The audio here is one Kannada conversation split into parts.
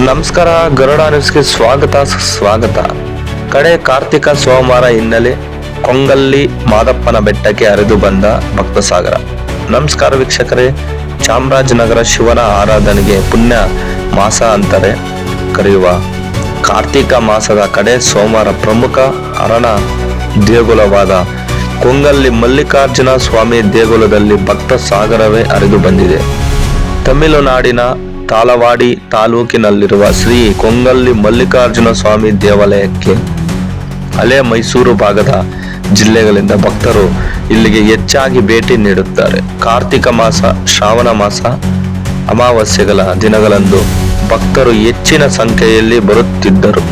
ನಮಸ್ಕಾರ, ಗರುಡ ನ್ಯೂಸ್ಗೆ ಸ್ವಾಗತ ಸ್ವಾಗತ ಕಡೆ ಕಾರ್ತಿಕ ಸೋಮವಾರ ಹಿನ್ನೆಲೆ ಕೊಂಗಲ್ಲಿ ಮಾದಪ್ಪನ ಬೆಟ್ಟಕ್ಕೆ ಹರಿದು ಬಂದ ಭಕ್ತ ಸಾಗರ. ನಮಸ್ಕಾರ ವೀಕ್ಷಕರೇ. ಚಾಮರಾಜನಗರ ಶಿವನ ಆರಾಧನೆಗೆ ಪುಣ್ಯ ಮಾಸ ಅಂತಾರೆ ಕರೆಯುವ ಕಾರ್ತಿಕ ಮಾಸದ ಕಡೆ ಸೋಮವಾರ ಪ್ರಮುಖ ಅರಣ ದೇಗುಲವಾದ ಕೊಂಗಲ್ಲಿ ಮಲ್ಲಿಕಾರ್ಜುನ ಸ್ವಾಮಿ ದೇಗುಲದಲ್ಲಿ ಭಕ್ತ ಸಾಗರವೇ ಹರಿದು ಬಂದಿದೆ. ತಮಿಳುನಾಡಿನ ತಾಳವಾಡಿ ತಾಲೂಕಿನಲ್ಲಿರುವ ಶ್ರೀ ಕೊಂಗಲ್ಲಿ ಮಲ್ಲಿಕಾರ್ಜುನ ಸ್ವಾಮಿ ದೇವಾಲಯಕ್ಕೆ ಹಳೆ ಮೈಸೂರು ಭಾಗದ ಜಿಲ್ಲೆಗಳಿಂದ ಭಕ್ತರು ಇಲ್ಲಿಗೆ ಹೆಚ್ಚಾಗಿ ಭೇಟಿ ನೀಡುತ್ತಾರೆ. ಕಾರ್ತಿಕ ಮಾಸ, ಶ್ರಾವಣ ಮಾಸ, ಅಮಾವಾಸ್ಯೆಗಳ ದಿನಗಳಂದು ಭಕ್ತರು ಹೆಚ್ಚಿನ ಸಂಖ್ಯೆಯಲ್ಲಿ ಬರುತ್ತಿದ್ದರು.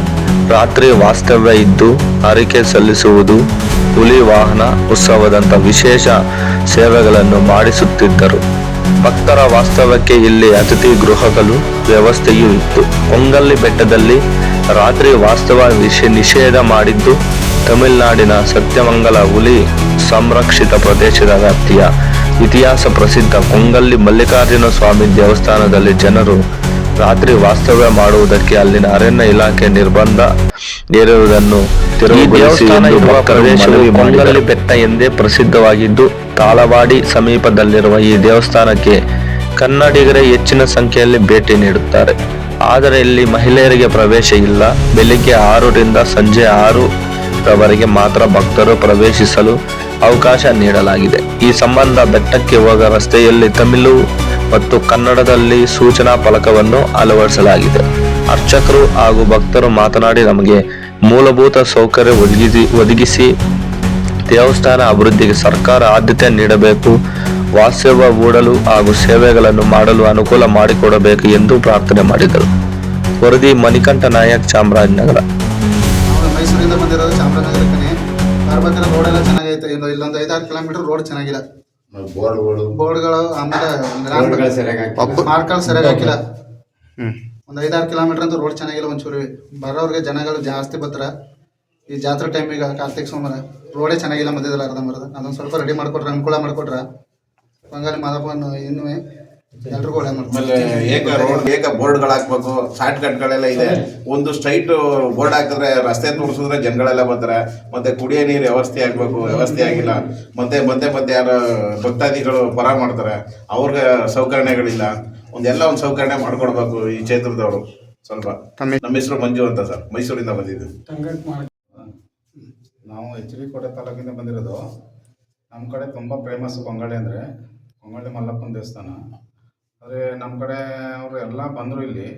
ರಾತ್ರಿ ವಾಸ್ತವ್ಯ ಇದ್ದು ಹರಿಕೆ ಸಲ್ಲಿಸುವುದು, ಹುಲಿ ವಾಹನ ಉತ್ಸವದಂಥ ವಿಶೇಷ ಸೇವೆಗಳನ್ನು ಮಾಡಿಸುತ್ತಿದ್ದರು. ಭಕ್ತರ ವಾಸ್ತವಕ್ಕೆ ಇಲ್ಲಿ ಅತಿಥಿ ಗೃಹಗಳು ವ್ಯವಸ್ಥೆಯೂ ಇತ್ತು. ಹೊಂಗಲ್ಲಿ ಬೆಟ್ಟದಲ್ಲಿ ರಾತ್ರಿ ವಾಸ್ತವ ನಿಷೇಧ ಮಾಡಿದ್ದು ತಮಿಳುನಾಡಿನ ಸತ್ಯಮಂಗಲ ಹುಲಿ ಸಂರಕ್ಷಿತ ಪ್ರದೇಶದ ವ್ಯಾಪ್ತಿಯ ಇತಿಹಾಸ ಪ್ರಸಿದ್ಧ ಕೊಂಗಲ್ಲಿ ಮಲ್ಲಿಕಾರ್ಜುನ ಸ್ವಾಮಿ ದೇವಸ್ಥಾನದಲ್ಲಿ ಜನರು ರಾತ್ರಿ ವಾಸ್ತವ್ಯ ಮಾಡುವುದಕ್ಕೆ ಅಲ್ಲಿನ ಅರಣ್ಯ ಇಲಾಖೆ ನಿರ್ಬಂಧ ಎಂದು ಪ್ರದೇಶವು ಕೊಂಗಲ್ಲಿ ಬೆಟ್ಟ ಎಂದೇ ಪ್ರಸಿದ್ಧವಾಗಿದ್ದು ತಾಳವಾಡಿ ಸಮೀಪದಲ್ಲಿರುವ ಈ ದೇವಸ್ಥಾನಕ್ಕೆ ಕನ್ನಡಿಗರೇ ಹೆಚ್ಚಿನ ಸಂಖ್ಯೆಯಲ್ಲಿ ಭೇಟಿ ನೀಡುತ್ತಾರೆ. ಆದರೆ ಇಲ್ಲಿ ಮಹಿಳೆಯರಿಗೆ ಪ್ರವೇಶ ಇಲ್ಲ. ಬೆಳಿಗ್ಗೆ ಆರರಿಂದ ಸಂಜೆ ಆರು ರವರೆಗೆ ಮಾತ್ರ ಭಕ್ತರು ಪ್ರವೇಶಿಸಲು ಅವಕಾಶ ನೀಡಲಾಗಿದೆ. ಈ ಸಂಬಂಧ ಬೆಟ್ಟಕ್ಕೆ ಹೋಗ ರಸ್ತೆಯಲ್ಲಿ ತಮಿಳು ಮತ್ತು ಕನ್ನಡದಲ್ಲಿ ಸೂಚನಾ ಫಲಕವನ್ನು ಅಳವಡಿಸಲಾಗಿದೆ. ಅರ್ಚಕರು ಹಾಗೂ ಭಕ್ತರು ಮಾತನಾಡಿ, ನಮಗೆ ಮೂಲಭೂತ ಸೌಕರ್ಯ ಒದಗಿಸಿ ಒದಗಿಸಿ ದೇವಸ್ಥಾನ ಅಭಿವೃದ್ಧಿಗೆ ಸರ್ಕಾರ ಆದ್ಯತೆ ನೀಡಬೇಕು ವಾಸ್ತವ ಹೂಡಲು ಹಾಗೂ ಸೇವೆಗಳನ್ನು ಮಾಡಲು ಅನುಕೂಲ ಮಾಡಿಕೊಡಬೇಕು ಎಂದು ಪ್ರಾರ್ಥನೆ ಮಾಡಿದರು. ವರದಿ ಮಣಿಕಂಠ ನಾಯಕ್ ಚಾಮರಾಜನಗರ. ಮೈಸೂರಿಂದ ಬಂದಿರೋದು ಚಾಮರಾಜನಗರಕ್ಕೆ ಬರ್ಬೇಕಾದ್ರೆ ರೋಡ್ ಎಲ್ಲ ಚೆನ್ನಾಗೈತೆ. ಇನ್ನು ಇಲ್ಲೊಂದು ಐದಾರು ಕಿಲೋಮೀಟರ್ ರೋಡ್ ಚೆನ್ನಾಗಿಲ್ಲ. ಬೋರ್ಡ್ಗಳು. ಬೋರ್ಡ್ಗಳು ಆಮೇಲೆ. ಮಾರ್ಕ್ಗಳು ಸರಿಯಾಗಿ ಹಾಕಿಲ್ಲ. ಒಂದು ಐದಾರು ಕಿಲೋಮೀಟರ್ ಅಂತ ರೋಡ್ ಚೆನ್ನಾಗಿಲ್ಲ ಒಂಚೂರು. ಬರೋರಿಗೆ ಜನಗಳು ಜಾಸ್ತಿ ಬರ್ತಾರ. ಈ ಜಾತ್ರೆ ಟೈಮಿಗೆ ಕಾರ್ತಿಕ್ ಸೋಮವಾರ ರೋಡೇ ಚೆನ್ನಾಗಿಲ್ಲ ಮಧ್ಯದಲ್ಲಿ ಅರ್ಧಂಬರ್ಧ. ಅದೊಂದು ಸ್ವಲ್ಪ ರೆಡಿ ಮಾಡ್ಕೊಟ್ರೆ ಅನುಕೂಲ ಮಾಡ್ಕೊಟ್ರ ಬಂಗಾಲಿ ಮಾದಪ್ಪನ ಇನ್ನೂ ಎಲ್ರಿಗೂ ಒಳ್ಳೆ ಆಮೇಲೆ ಮಾಡ್ತಾರೆ ಏಕ ರೋಡ್ ಏಕ ಬೋರ್ಡ್ಗಳು ಹಾಕ್ಬೇಕು ಶಾರ್ಟ್ ಕಟ್ಗಳೆಲ್ಲ ಇದೆ. ಒಂದು ಸ್ಟ್ರೈಟ್ ಬೋರ್ಡ್ ಹಾಕಿದ್ರೆ ರಸ್ತೆ ತೋರಿಸಿದ್ರೆ ಜನಗಳೆಲ್ಲ ಬರ್ತಾರೆ. ಮತ್ತೆ ಕುಡಿಯೋ ನೀರು ವ್ಯವಸ್ಥೆ ಆಗ್ಬೇಕು ವ್ಯವಸ್ಥೆ ಆಗಿಲ್ಲ. ಮತ್ತೆ ಮತ್ತೆ ಮತ್ತೆ ಯಾರು ಭಕ್ತಾದಿಗಳು ಪರ ಮಾಡ್ತಾರೆ. ಅವ್ರಿಗೆ ಸೌಕರ್ಯಗಳಿಲ್ಲ. ಒಂದೆಲ್ಲ ಒಂದು ಸೌಕರ್ಯ ಮಾಡ್ಕೊಡ್ಬೇಕು ಈ ಕ್ಷೇತ್ರದವರು. ಸ್ವಲ್ಪ. ನಮ್ಮ ಹೆಸರು ಮಂಜು ಅಂತ ಸರ್. ಮೈಸೂರಿಂದ ಬಂದಿದ್ದು. ನಾವು ಎಚ್ ಡಿ ಕೋಟೆ ತಾಲೂಕಿಂದ ಬಂದಿರೋದು ನಮ್ಮ ಕಡೆ ತುಂಬ ಫೇಮಸ್ ಕೊಂಗಳಿ ಅಂದರೆ ಕೊಂಗಳಿ ಮಲ್ಲಪ್ಪನ ದೇವಸ್ಥಾನ. ಆದರೆ ನಮ್ಮ ಕಡೆ ಅವರು ಎಲ್ಲ ಬಂದರು ಇಲ್ಲಿ,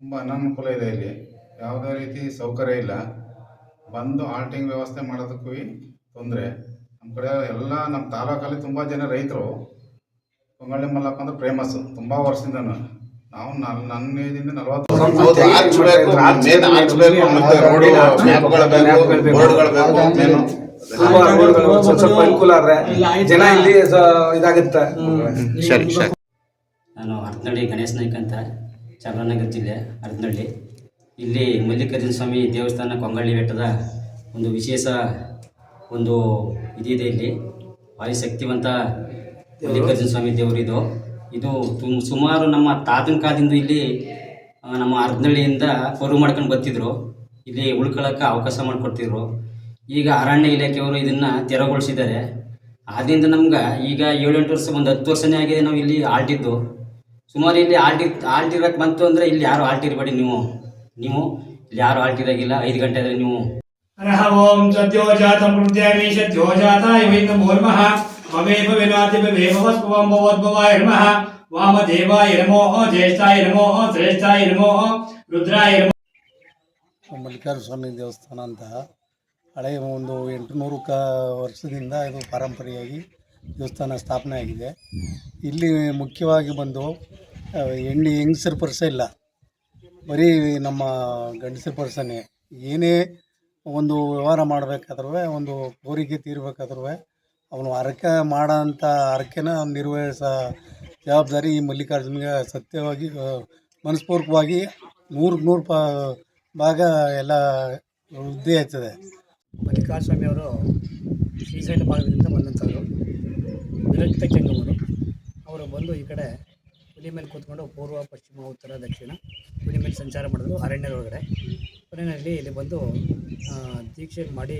ತುಂಬ ಅನಾನುಕೂಲ ಇದೆ ಇಲ್ಲಿ. ಯಾವುದೇ ರೀತಿ ಸೌಕರ್ಯ ಇಲ್ಲ. ಬಂದು ಆಲ್ಟಿಂಗ್ ವ್ಯವಸ್ಥೆ ಮಾಡೋದಕ್ಕೂ ತೊಂದರೆ. ನಮ್ಮ ಕಡೆ ಎಲ್ಲ ನಮ್ಮ ತಾಲೂಕಲ್ಲಿ ತುಂಬ ಜನ ರೈತರು ಕೊಂಗಳಿ ಮಲ್ಲಪ್ಪ ಅಂದ್ರೆ ಫೇಮಸ್ಸು ತುಂಬ ವರ್ಷದಿಂದ ನಾವು ನನ್ನ ನನ್ನ ಏಜಿಂದ ನಲವತ್ತು ಹೌದು ಆರ್ಚ್ ಬೇಕು ಮೇನ್ ಆರ್ಚ್ ಬೇಕು ಮತ್ತೆ ರೋಡ್ ಮ್ಯಾಪ್ಗಳು ಬೇಕು ಬೋರ್ಡ್ಗಳು ಬೇಕು ಮೇನು ತುಂಬಾ ರೋಡ್ಗಳು ಸ್ವಲ್ಪ ಸ್ವಲ್ಪ ಅನುಕೂಲ ಆದ್ರೆ ಜನ ಇಲ್ಲಿ ಇದಾಗುತ್ತೆ. ಸರಿ ಸರಿ. ನಾನು ಹರತನಹಳ್ಳಿ ಗಣೇಶ್ ನಾಯ್ಕ ಅಂತ ಚಾಮರಾಜನಗರ ಜಿಲ್ಲೆ ಹರತನಹಳ್ಳಿ. ಇಲ್ಲಿ ಮಲ್ಲಿಕಾರ್ಜುನ ಸ್ವಾಮಿ ದೇವಸ್ಥಾನ ಕೊಂಗಳ್ಳಿ ಬೆಟ್ಟದ ಒಂದು ವಿಶೇಷ ಒಂದು ಇದಿದೆ ಇಲ್ಲಿ. ಭಾರಿ ಶಕ್ತಿವಂತ ಮಲ್ಲಿಕಾರ್ಜುನ ಸ್ವಾಮಿ ದೇವರು ಇದು ಸುಮಾರು ನಮ್ಮ ತಾತನ ಕಾಲದಿಂದ ಇಲ್ಲಿ ನಮ್ಮ ಅರ್ಧಳ್ಳಿಯಿಂದ ಕೊರು ಮಾಡ್ಕೊಂಡು ಬರ್ತಿದ್ರು. ಇಲ್ಲಿ ಉಳ್ಕೊಳ್ಳೋಕೆ ಅವಕಾಶ ಮಾಡಿಕೊಡ್ತಿದ್ರು. ಈಗ ಅರಣ್ಯ ಇಲಾಖೆಯವರು ಇದನ್ನು ತೆರವುಗೊಳಿಸಿದ್ದಾರೆ. ಆದ್ದರಿಂದ ನಮ್ಗೆ ಈಗ ಏಳೆಂಟು ವರ್ಷ, ಒಂದು ಹತ್ತು ವರ್ಷನೇ ಆಗಿದೆ ನಾವು ಇಲ್ಲಿ ಆಲ್ಟಿದ್ದು ಸುಮಾರು ಇಲ್ಲಿ ಆಲ್ಟಿ ಆಲ್ಟಿರೋಕ್ಕೆ ಬಂತು ಅಂದರೆ ಇಲ್ಲಿ ಯಾರು ಆಲ್ಟಿರ್ಬೇಡಿ ನೀವು. ನೀವು ಇಲ್ಲಿ ಯಾರು ಆಲ್ಟಿರಾಗಿಲ್ಲ ಐದು ಗಂಟೆ ಆದರೆ ನೀವು. ಅರಹ ಓಂ ಸದ್ಯೋಜಾತ ಸದ್ಯೋಜಾತ ಮೋರ್ಮಃ ममेव विनातिमेव वस्पवं भवद्भवाय नमः वामदेवाय नमो ज्येष्ठाय नमो श्रेष्ठाय नमो रुद्राय नमो ಮಲ್ಲಿಕಾರ್ಜುನ ಸ್ವಾಮಿ ದೇವಸ್ಥಾನ ಅಂತ ಹಳೆಯ ಒಂದು ಎಂಟುನೂರು ಕ ವರ್ಷದಿಂದ ಇದು ಪಾರಂಪರೆಯಾಗಿ ದೇವಸ್ಥಾನ ಸ್ಥಾಪನೆ ಆಗಿದೆ ಇಲ್ಲಿ ಮುಖ್ಯವಾಗಿ ಬಂದು ಆ, ಹೆಣ್ಣು ಹೆಂಗಸರ ಪರ್ಸ ಇಲ್ಲ ಬರೀ ನಮ್ಮ ಗಂಡಸರ ಪರ್ಸನೇ ಏನೇ ಒಂದು ವ್ಯವಹಾರ ಮಾಡಬೇಕಾದ್ರೂ ಒಂದು ಕೋರಿಕೆ ತೀರ್ಬೇಕಾದ್ರೂ ಅವನು ಹರಕೆ ಮಾಡೋಂಥ ಹರಕೆನ ನಿರ್ವಹಿಸೋ ಜವಾಬ್ದಾರಿ ಈ ಮಲ್ಲಿಕಾರ್ಜುನಿಗೆ ಸತ್ಯವಾಗಿ ಮನಸ್ಪೂರ್ವಕವಾಗಿ ನೂರಕ್ಕೆ ನೂರು ಪ, ಭಾಗ ಎಲ್ಲ ವೃದ್ಧಿ ಆಯ್ತದೆ. ಸ್ವಾಮಿಯವರು ಶ್ರೀಶೈಲ ಭಾಗದಿಂದ ಬಂದಂಥವ್ರು. ವಿರಕ್ತ ಕೆಂಗಮರು ಅವರು ಬಂದು ಈ ಕಡೆ ಹುಲಿ ಮೇಲೆ ಕೂತ್ಕೊಂಡು ಪೂರ್ವ, ಪಶ್ಚಿಮ, ಉತ್ತರ, ದಕ್ಷಿಣ ಹುಲಿ ಮೇಲೆ ಸಂಚಾರ ಮಾಡಿದ್ರು ಅರಣ್ಯದೊಳಗಡೆ ಕೊನೆಯಲ್ಲಿ ಇಲ್ಲಿ ಬಂದು ದೀಕ್ಷೆ ಮಾಡಿ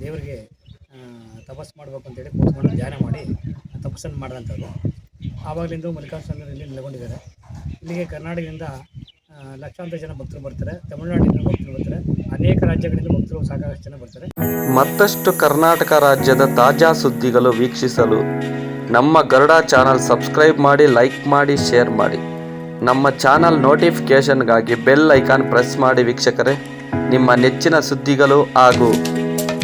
ದೇವರಿಗೆ ಆ, ತಪಸ್ಸು ಮಾಡಬೇಕು ಅಂತೇಳಿ ಕೂತ್ಕೊಂಡು ಧ್ಯಾನ ಮಾಡಿ ತಪಸ್ಸನ್ನು ಮಾಡಿದಂಥದ್ದು ಆವಾಗಲಿಂದ ಮಲ್ಲಿಕಾರ್ಜುನ ಸ್ವಾಮಿ ಇಲ್ಲಿ ನೆಲೆಗೊಂಡಿದ್ದಾರೆ. ಇಲ್ಲಿಗೆ ಕರ್ನಾಟಕದಿಂದ ಲಕ್ಷಾಂತರ ಜನ ಭಕ್ತರು ಬರ್ತಾರೆ. ತಮಿಳುನಾಡಿನಿಂದ ಭಕ್ತರು ಬರ್ತಾರೆ. ಅನೇಕ ರಾಜ್ಯಗಳಿಂದ ಭಕ್ತರು ಸಾಕಷ್ಟು ಜನ ಬರ್ತಾರೆ. ಮತ್ತಷ್ಟು ಕರ್ನಾಟಕ ರಾಜ್ಯದ ತಾಜಾ ಸುದ್ದಿಗಳು ವೀಕ್ಷಿಸಲು ನಮ್ಮ ಗರುಡ ಚಾನಲ್ ಸಬ್ಸ್ಕ್ರೈಬ್ ಮಾಡಿ ಲೈಕ್ ಮಾಡಿ ಶೇರ್ ಮಾಡಿ. ನಮ್ಮ ಚಾನಲ್ ನೋಟಿಫಿಕೇಷನ್ಗಾಗಿ ಬೆಲ್ ಐಕಾನ್ ಪ್ರೆಸ್ ಮಾಡಿ ವೀಕ್ಷಕರೇ. ನಿಮ್ಮ ನೆಚ್ಚಿನ ಸುದ್ದಿಗಳು ಹಾಗೂ